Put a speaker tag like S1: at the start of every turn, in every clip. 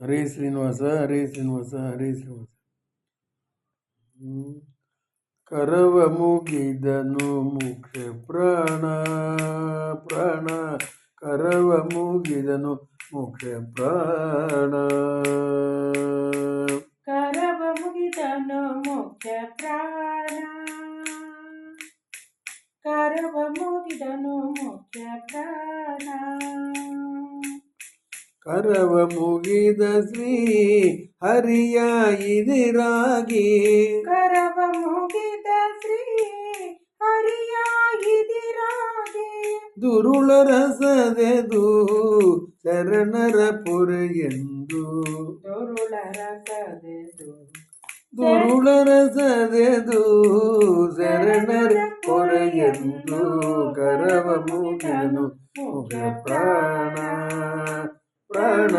S1: ಹರೇ ಶ್ರೀನಿವಾಸ ಹರೇ ಶ್ರೀನಿವಾಸ ಹರೇ ಶ್ರೀನಿವಾಸ ಹ್ಮ್. ಕರವ ಮುಗಿದನು ಮುಖ್ಯ ಪ್ರಾಣ ಪ್ರಾಣ ಕರವ ಮುಗಿದನು ಮುಖ್ಯ ಪ್ರಾಣ
S2: ಕರವ ಮುಗಿದನು ಮುಖ್ಯ ಪ್ರಾಣ ಕರವ
S1: ಮುಗಿದ ಶ್ರೀ ಹರಿಯ ಇದಿರಾಗಿ
S2: ಕರವ ಮುಗಿದ ಶ್ರೀ ಹರಿಯ
S1: ಇದಿರಾಗಿ ದುರುಳ ರಸದೆದು ಶರಣರ ಪುರೆಯೆಂದು
S2: ದುರುಳ ರಸದೆದು
S1: ದುರುಳ ರಸದೆದು ಶರಣರ ಪೊರೆಯೆಂದು ಕರವ ಮುಗಿದನು ಮುಗ ಪ್ರಾಣ. ಪ್ರಾಣ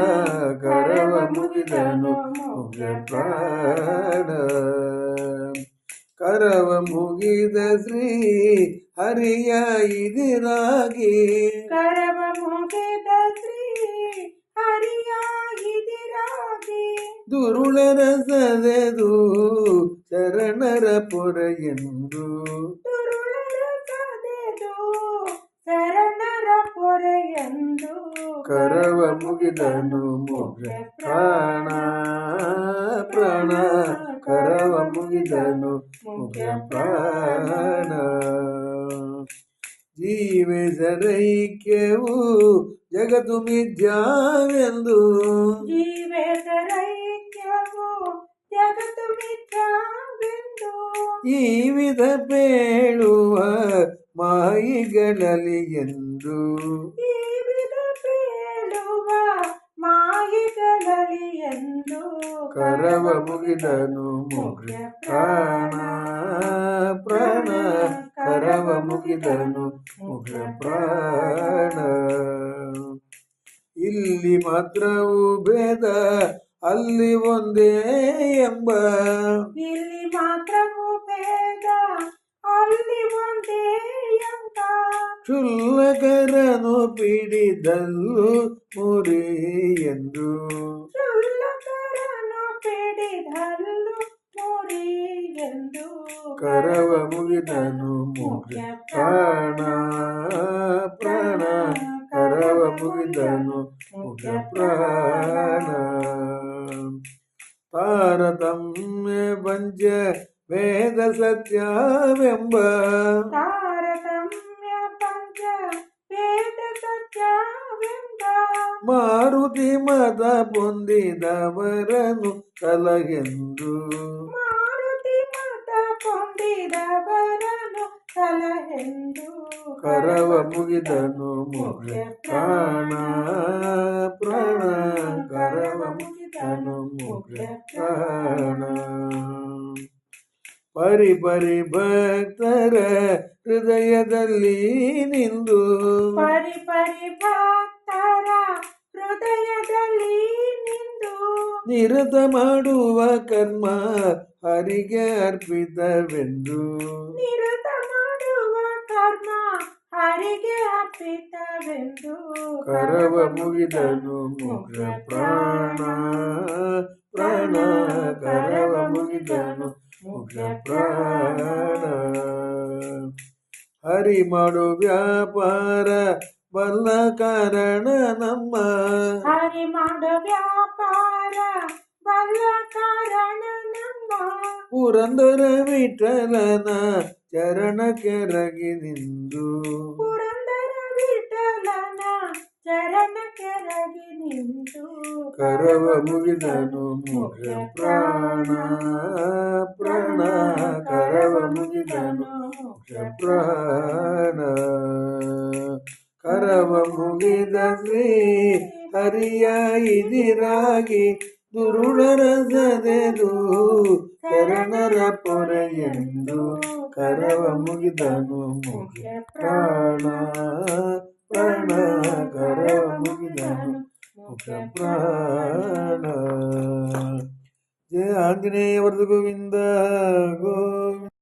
S1: ಕರವ ಮುಗಿದನು ಮುಗ್ಧ ಪ್ರಾಣ. ಕರವ ಮುಗಿದ ಶ್ರೀ ಹರಿಯ ಇದಿರಾಗಿ
S2: ಕರವ ಮುಗಿದ ಶ್ರೀ ಹರಿಯಾಗಿದಿರಾಗೆ
S1: ದುರುಳರ ಸದೆದು ಶರಣರ ಪೊರೆಯೆಂದು ಕರವ ಮುಗಿದನು ಮುಗ ಪ್ರಾಣ ಪ್ರಾಣ. ಕರವ ಮುಗಿದನು ಮುಗ ಪ್ರಾಣ. ಜೀವೆಸರೈಕ್ಯವು ಜಗದು ಮಿಥ್ಯಾವೆಂದು.
S2: ಜೀವೇತರೈಕ್ಯವು ಜಗದು ಮಿಥ್ಯಾವೆಂದು.
S1: ಈ ವಿಧ ಬೇಳುವ ಮಾಯಿಗಳಲ್ಲಿ ಎಂದು.
S2: ಈ ವಿಧ ಬೇಳುವ ಮಾಯಿಗಳಲ್ಲಿ ಎಂದು
S1: ಕರವ ಮುಗಿದನು ಮುಗ ಪ್ರಾಣ ಪ್ರಾಣ ಕರವ ಮುಗಿದನು ಮುಗ್ರ ಪ್ರಾಣ. ಇಲ್ಲಿ ಮಾತ್ರವು ಭೇದ ಅಲ್ಲಿ ಒಂದೇ ಎಂಬ.
S2: ಇಲ್ಲಿ ಮಾತ್ರವು ಭೇದ ಅಲ್ಲಿ ಒಂದೇ ಎಂಬ.
S1: ಕ್ಷುಲ್ಲಕರನು ಪಿಡಿದಲ್ಲು ಮುರಿ ಎಂದು.
S2: ಕ್ಷುಲ್ಲಕರನು ಪಿಡಿದಲ್ಲು ಮುರಿ ಎಂದು
S1: ಕರವ ಮುಗಿದನು ಮುಗ ಪ್ರಾಣ ಪ್ರಾಣ ಕರವ ಮುಗಿದನು ಮುಗ ಪ್ರಾಣ ತಾರತಮ್ಯ ಪಂಚ ವೇದ ಸತ್ಯವೆಂಬ
S2: ತಾರತಮ್ಯ ಪಂಚ ವೇದ ಸತ್ಯವೆಂಬ
S1: ಮಾರುತಿ ಮತ ಹೊಂದಿದವರನು ಸಲಹೆಂದು
S2: ಮಾರುತಿ ಮತ ಕೊಂದಿದವರನು ಕಲಹೆಂದು
S1: ಕರವ ಮುಗಿದನು ಮುಗಿ ಪ್ರಾಣ ಪ್ರಾಣ ಕರವ ಮುಗಿದನು ಮುಗಿ ಪ್ರಾಣ. ಪರಿ ಪರಿ ಭಕ್ತರ ಹೃದಯದಲ್ಲಿ ನಿಂದು.
S2: ಪರಿ ಪರಿ ಭಕ್ತರ ಹೃದಯದಲ್ಲಿ
S1: ನಿರತ ಮಾಡುವ ಕರ್ಮ ಹರಿಗೆ ಅರ್ಪಿತವೆಂದು.
S2: ನಿರತ ಮಾಡುವ ಕರ್ಮ ಹರಿಗೆ ಅರ್ಪಿತವೆಂದು.
S1: ಕರವ ಮುಗಿದನು ಮುಖ ಪ್ರಾಣ. ಪ್ರಾಣ ಕರವ ಮುಗಿದನು ಮುಖ ಪ್ರಾಣ. ಹರಿ ಮಾಡು ವ್ಯಾಪಾರ ಬಲ್ಲ ಕಾರಣ ನಮ್ಮ
S2: ಹರಿ ಮಾಡೋ ವ್ಯಾಪಾರ ಬಲ್ಲ ಕಾರಣ ನಮ್ಮ
S1: ಪುರಂದರ ವಿಠಲನ ಚರಣ ಕೆರಗಿ ನಿಂದು
S2: ಪುರಂದರ ವಿಠಲನ ಚರಣ ಕೆರಗಿ ನಿಂತು
S1: ಕರವ ಮುಗಿದನು ಮುಗ ಪ್ರಾಣ ಪ್ರಾಣ ಕರವ ಮುಗಿದನು ಮುಗ ಪ್ರಾಣ ಕರವ ಮುಗಿದ ಶ್ರೀ ಹರಿಯ ಇದಿರಾಗಿ ಸದೆದು ಶರಣರ ಪೊರೆಯೆಂದು ಕರವ ಮುಗಿದನು. ಮುಗಿ ಪ್ರಾಣ ಪ್ರಾಣ, ಕರವ ಮುಗಿದನು. ಮುಖ ಪ್ರಾಣ. ಜಯ ಆಂಜನೇಯ ವರದ ಗೋವಿಂದ ಗೋವಿಂದ.